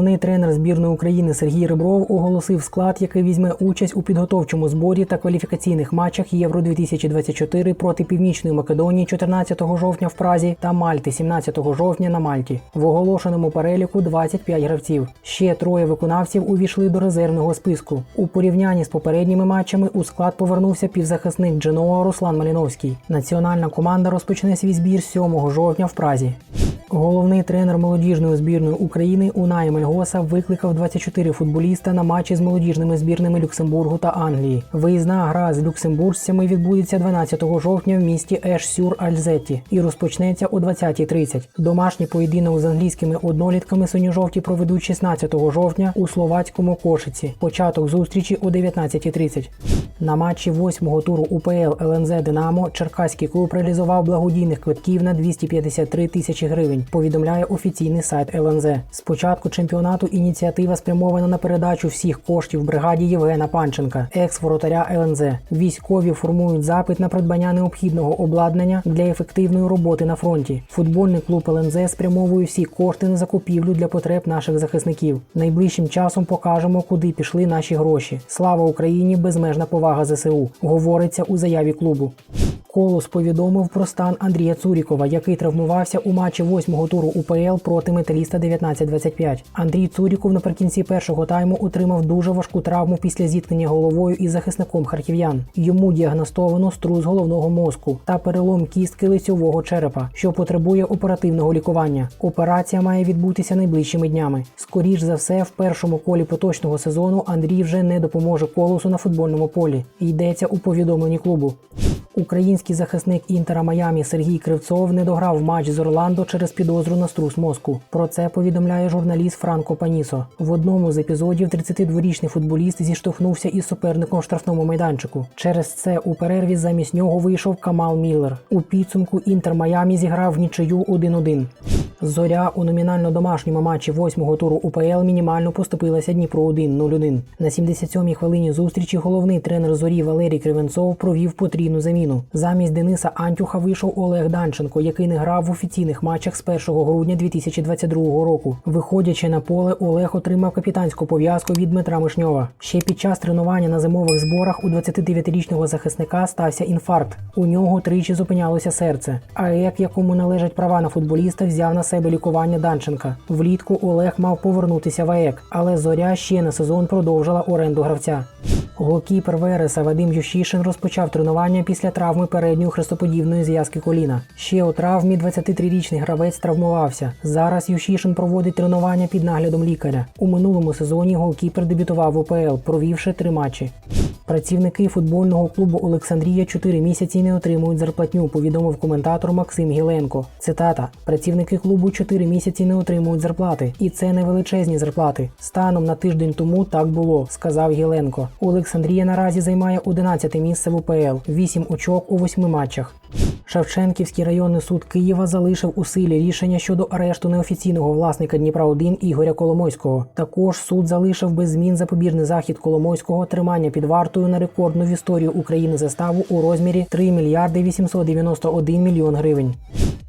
Головний тренер збірної України Сергій Ребров оголосив склад, який візьме участь у підготовчому зборі та кваліфікаційних матчах Євро 2024 проти Північної Македонії 14 жовтня в Празі та Мальти 17 жовтня на Мальті. В оголошеному переліку 25 гравців. Ще троє виконавців увійшли до резервного списку. У порівнянні з попередніми матчами у склад повернувся півзахисник Дженоа Руслан Маліновський. Національна команда розпочне свій збір 7 жовтня в Празі. Головний тренер молодіжної збірної України Унай Мельгоса викликав 24 футболіста на матчі з молодіжними збірними Люксембургу та Англії. Виїзна гра з люксембуржцями відбудеться 12 жовтня в місті Еш-Сюр Альзеті і розпочнеться о 20.30. Домашній поєдинок з англійськими однолітками синьо-жовті проведуть 16 жовтня у словацькому Кошиці. Початок зустрічі о 19.30. На матчі восьмого туру УПЛ ЛНЗ Динамо Черкаський клуб реалізував благодійних квитків на 253 тисячі гривень. Повідомляє офіційний сайт ЛНЗ. З початку чемпіонату ініціатива спрямована на передачу всіх коштів бригаді Євгена Панченка, екс-воротаря ЛНЗ. Військові формують запит на придбання необхідного обладнання для ефективної роботи на фронті. Футбольний клуб ЛНЗ спрямовує всі кошти на закупівлю для потреб наших захисників. Найближчим часом покажемо, куди пішли наші гроші. Слава Україні! Безмежна повага ЗСУ. Говориться у заяві клубу. Колос повідомив про стан Андрія Цурікова, який травмувався у матчі восьмого туру УПЛ проти металіста 19-25. Андрій Цуріков наприкінці першого тайму отримав дуже важку травму після зіткнення головою із захисником харків'ян. Йому діагностовано струс головного мозку та перелом кістки лицьового черепа, що потребує оперативного лікування. Операція має відбутися найближчими днями. Скоріш за все, в першому колі поточного сезону Андрій вже не допоможе колосу на футбольному полі. Йдеться у повідомленні клубу. Український захисник Інтера Майамі Сергій Кривцов не дограв матч з Орландо через підозру на струс мозку. Про це повідомляє журналіст Франко Панісо. В одному з епізодів 32-річний футболіст зіштовхнувся із суперником в штрафному майданчику. Через це у перерві замість нього вийшов Камал Міллер. У підсумку Інтер Майамі зіграв в нічию 1-1. Зоря у номінально домашньому матчі восьмого туру УПЛ мінімально поступилася Дніпро 1-0-1. На 77-й хвилині зустрічі головний тренер зорі Валерій Кривенцов провів потрійну заміну. Замість Дениса Антюха вийшов Олег Данченко, який не грав в офіційних матчах з 1 грудня 2022 року. Виходячи на поле, Олег отримав капітанську пов'язку від Дмитра Мишньова. Ще під час тренування на зимових зборах у 29-річного захисника стався інфаркт. У нього тричі зупинялося серце. АЕК, якому належать права на футболіста, взяв на себе лікування Данченка. Влітку Олег мав повернутися в АЕК, але зоря ще на сезон продовжила оренду гравця. Голкіпер Вереса Вадим Ющишин розпочав тренування після травми передньої хрестоподібної зв'язки коліна. Ще у травмі 23-річний гравець травмувався. Зараз Ющишин проводить тренування під наглядом лікаря. У минулому сезоні голкіпер дебютував УПЛ, провівши три матчі. Працівники футбольного клубу Олександрія 4 місяці не отримують зарплатню, повідомив коментатор Максим Гіленко. Цитата: працівники клубу 4 місяці не отримують зарплати, і це не величезні зарплати. Станом на тиждень тому так було, сказав Гіленко. Олександрія наразі займає 11 місце в УПЛ, 8 очок у 8 матчах. Шевченківський районний суд Києва залишив у силі рішення щодо арешту неофіційного власника Дніпра 1 Ігоря Коломойського. Також суд залишив без змін запобіжний захід Коломойського тримання під вартою на рекордну в історію України заставу у розмірі 3 мільярди 891 мільйон гривень.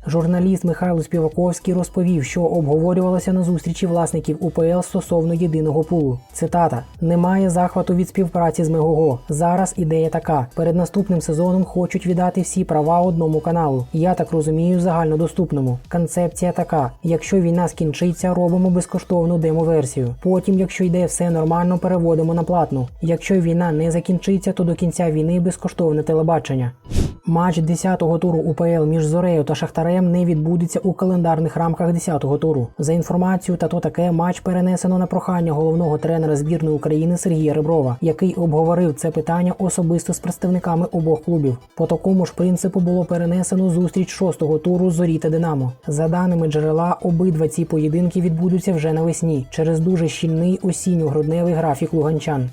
Журналіст Михайло Співаковський розповів, що обговорювалося на зустрічі власників УПЛ стосовно єдиного пулу. Цитата: немає захвату від співпраці з Мегого. Зараз ідея така: перед наступним сезоном хочуть віддати всі права одному каналу. Я так розумію, загальнодоступному. Концепція така: якщо війна скінчиться, робимо безкоштовну демо-версію. Потім, якщо йде все нормально, переводимо на платну. Якщо війна не закінчиться, то до кінця війни безкоштовне телебачення. Матч 10-го туру УПЛ між Зорею та Шахтарем не відбудеться у календарних рамках 10-го туру. За інформацією та то таке матч перенесено на прохання головного тренера збірної України Сергія Реброва, який обговорив це питання особисто з представниками обох клубів. По такому ж принципу було перенесено зустріч 6-го туру Зорі та Динамо. За даними джерела, обидва ці поєдинки відбудуться вже навесні через дуже щільний осінньо-грудневий графік луганчан.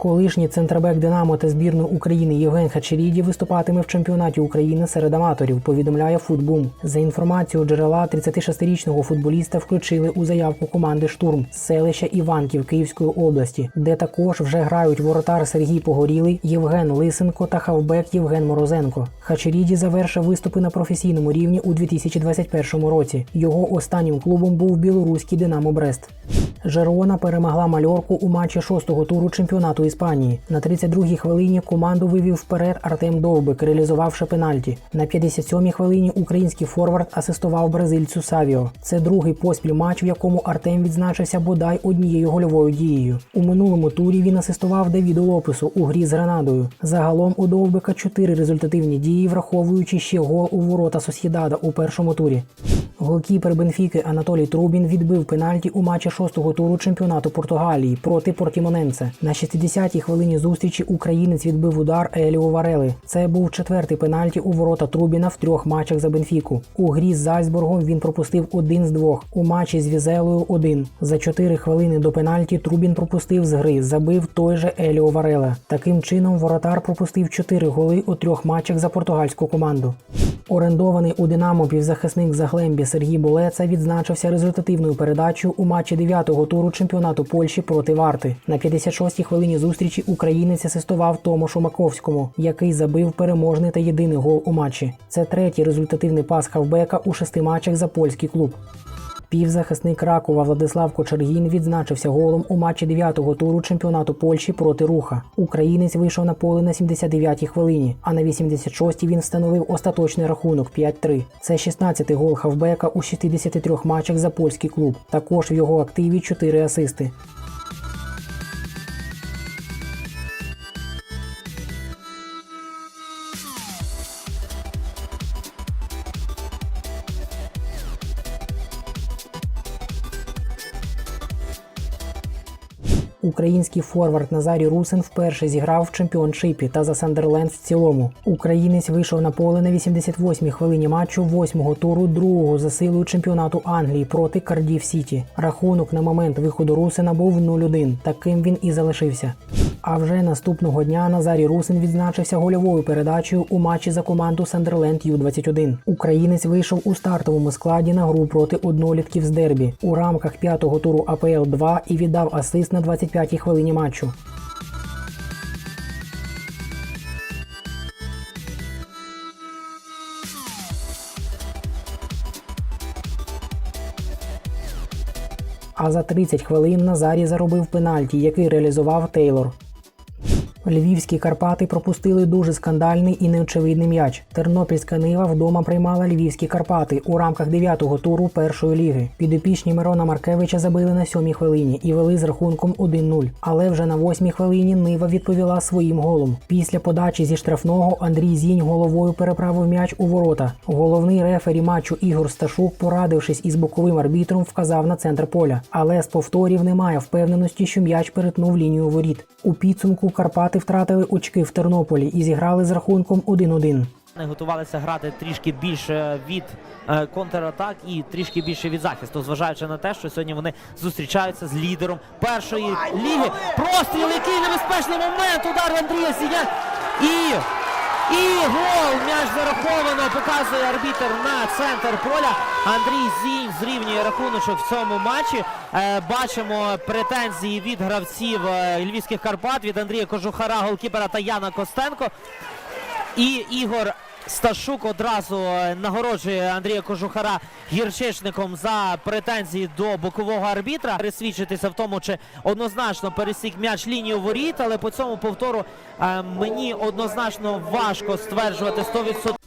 Колишній центрбек Динамо та збірної України Євген Хачеріді виступатиме в чемпіонаті України серед аматорів. Повідомляє Футбум. За інформацією джерела 36-річного футболіста включили у заявку команди Штурм з селища Іванків Київської області, де також вже грають воротар Сергій Погорілий, Євген Лисенко та хавбек Євген Морозенко. Хачеріді завершив виступи на професійному рівні у 2021 році. Його останнім клубом був білоруський Динамо Брест. Жерона перемогла Мальорку у матчі шостого туру чемпіонату Іспанії. На 32-й хвилині команду вивів вперед Артем Довбик, реалізувавши пенальті. На 57-й хвилині український форвард асистував бразильцю Савіо. Це другий поспіль матч, в якому Артем відзначився бодай однією гольовою дією. У минулому турі він асистував Давіду Лопесу у грі з Гранадою. Загалом у Довбика чотири результативні дії, враховуючи ще гол у ворота Сосєдада у першому турі. Голкіпер Бенфіки Анатолій Трубін відбив пенальті у матчі шостого туру чемпіонату Португалії проти Портімоненце. На 60-й хвилині зустрічі українець відбив удар Еліо Варели. Це був четвертий пенальті у ворота Трубіна в трьох матчах за Бенфіку. У грі з Зальцбургом він пропустив один з двох. У матчі з Візелою один. За 4 хвилини до пенальті Трубін пропустив з гри, забив той же Еліо Варела. Таким чином воротар пропустив 4 голи у трьох матчах за португальську команду. Орендований у Динамо півзахисник Заглембі Сергій Болеца відзначився результативною передачею у матчі 9-го туру чемпіонату Польщі проти Варти. На 56-й хвилині зустрічі українець асистував Томошу Маковському, який забив переможний та єдиний гол у матчі. Це третій результативний пас хавбека у шести матчах за польський клуб. Півзахисник Ракова Владислав Кочергін відзначився голом у матчі 9-го туру чемпіонату Польщі проти Руха. Українець вийшов на поле на 79-й хвилині, а на 86-й він встановив остаточний рахунок 5-3. Це 16-й гол хавбека у 63 матчах за польський клуб. Також в його активі 4 асисти. Український форвард Назарій Русин вперше зіграв в чемпіоншипі та за Сандерленд в цілому. Українець вийшов на поле на 88-й хвилині матчу восьмого туру другого за силою чемпіонату Англії проти Кардів Сіті. Рахунок на момент виходу Русина був 0-1. Таким він і залишився. А вже наступного дня Назарій Русин відзначився гольовою передачею у матчі за команду Сандерленд Ю-21. Українець вийшов у стартовому складі на гру проти однолітків з дербі у рамках п'ятого туру АПЛ 2 і віддав асист на 25-й хвилині матчу. А за 30 хвилин Назарі заробив пенальті, який реалізував Тейлор. Львівські Карпати пропустили дуже скандальний і неочевидний м'яч. Тернопільська Нива вдома приймала львівські Карпати у рамках 9-го туру першої ліги. Підопічні Мирона Маркевича забили на сьомій хвилині і вели з рахунком 1-0. Але вже на восьмій хвилині Нива відповіла своїм голом. Після подачі зі штрафного Андрій Зінь головою переправив м'яч у ворота. Головний рефері матчу Ігор Сташук, порадившись із боковим арбітром, вказав на центр поля. Але з повторів немає впевненості, що м'яч перетнув лінію воріт. У підсумку Карпати втратили очки в Тернополі і зіграли з рахунком 1-1. Вони готувалися грати трішки більше від е, контратак і трішки більше від захисту, зважаючи на те, що сьогодні вони зустрічаються з лідером першої ліги. Простріл, який небезпечний момент. Удар Андрія Сіня. І, і гол. М'яч зараховано. Показує арбітер на центр поля. Андрій Зінь зрівнює рахуночок в цьому матчі. Е, бачимо претензії від гравців е, львівських Карпат від Андрія Кожухара, голкіпера та Яна Костенко. І Ігор Сташук одразу е, нагороджує Андрія Кожухара гірчичником за претензії до бокового арбітра. Пересвідчитися в тому, чи однозначно пересік м'яч лінію воріт, але по цьому повтору е, мені однозначно важко стверджувати 100%.